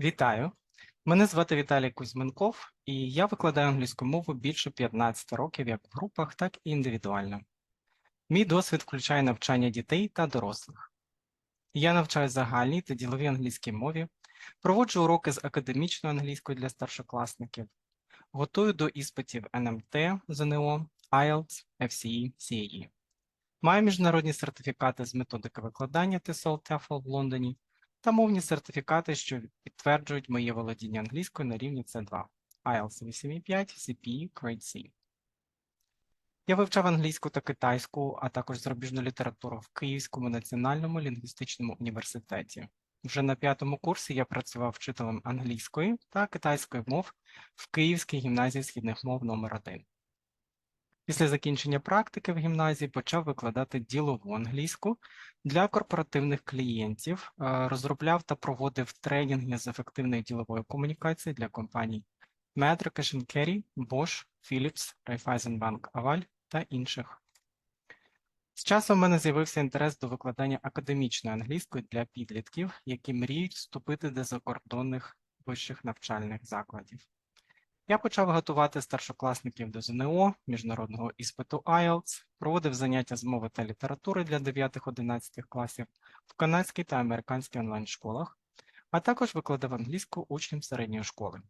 Вітаю! Мене звати Віталій Кузьменков, і я викладаю англійську мову більше 15 років як в групах, так і індивідуально. Мій досвід включає навчання дітей та дорослих. Я навчаю загальній та діловій англійській мові, проводжу уроки з академічної англійської для старшокласників, готую до іспитів НМТ, ЗНО, IELTS, FCE, CAE. Маю міжнародні сертифікати з методики викладання TESOL TEFL в Лондоні та мовні сертифікати, що підтверджують моє володіння англійською на рівні C2, IELTS 8.5, CPE, Grade C. Я вивчав англійську та китайську, а також зарубіжну літературу в Київському національному лінгвістичному університеті. Вже на п'ятому курсі я працював вчителем англійської та китайської мов в Київській гімназії східних мов номер 1 Після закінчення практики в гімназії почав викладати ділову англійську для корпоративних клієнтів, е, розробляв та проводив тренінги з ефективної ділової комунікації для компаній Cash Carry, Bosch, Philips, Raiffeisenbank Aval та інших. З часом в мене з'явився інтерес до викладання академічної англійської для підлітків, які мріють вступити до закордонних вищих навчальних закладів. Я почав готувати старшокласників до ЗНО, міжнародного іспиту IELTS, проводив заняття з мови та літератури для 9-11 класів в канадській та американській онлайн-школах, а також викладав англійську учням середньої школи.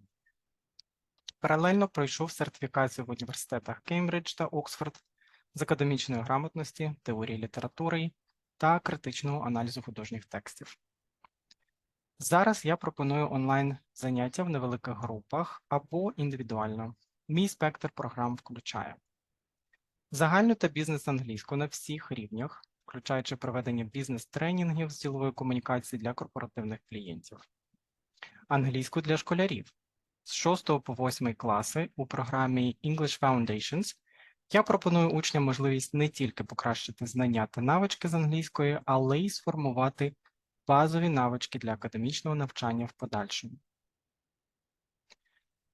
Паралельно пройшов сертифікацію в університетах Кембридж та Оксфорд з академічної грамотності, теорії літератури та критичного аналізу художніх текстів. Зараз я пропоную онлайн заняття в невеликих групах або індивідуально. Мій спектр програм включає загальну та бізнес-англійську на всіх рівнях, включаючи проведення бізнес-тренінгів з ділової комунікації для корпоративних клієнтів, англійську для школярів з 6 по 8 класи у програмі English Foundations я пропоную учням можливість не тільки покращити знання та навички з англійської, але й сформувати базові навички для академічного навчання в подальшому.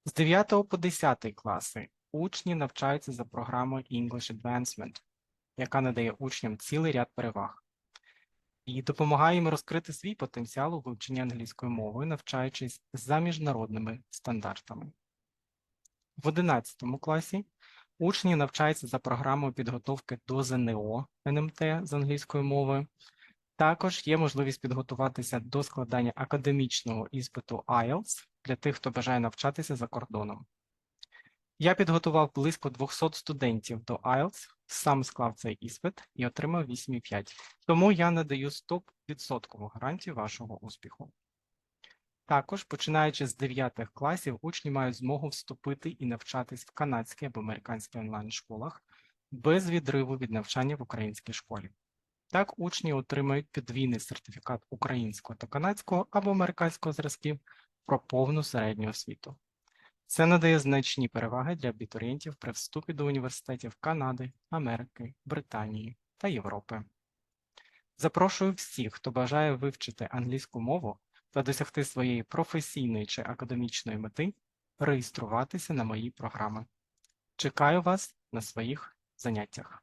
З 9 по 10 класи учні навчаються за програмою English Advancement, яка надає учням цілий ряд переваг і допомагає їм розкрити свій потенціал у вивченні англійської мови, навчаючись за міжнародними стандартами. В 11 класі учні навчаються за програмою підготовки до ЗНО НМТ з англійської мови, також є можливість підготуватися до складання академічного іспиту IELTS для тих, хто бажає навчатися за кордоном. Я підготував близько 200 студентів до IELTS, сам склав цей іспит і отримав 8,5. Тому я надаю 100% гарантію вашого успіху. Також, починаючи з 9 класів, учні мають змогу вступити і навчатись в канадській або американській онлайн-школах без відриву від навчання в українській школі. Так, учні отримають підвійний сертифікат українського та канадського або американського зразків про повну середню освіту. Це надає значні переваги для абітурієнтів при вступі до університетів Канади, Америки, Британії та Європи. Запрошую всіх, хто бажає вивчити англійську мову та досягти своєї професійної чи академічної мети, реєструватися на мої програми. Чекаю вас на своїх заняттях.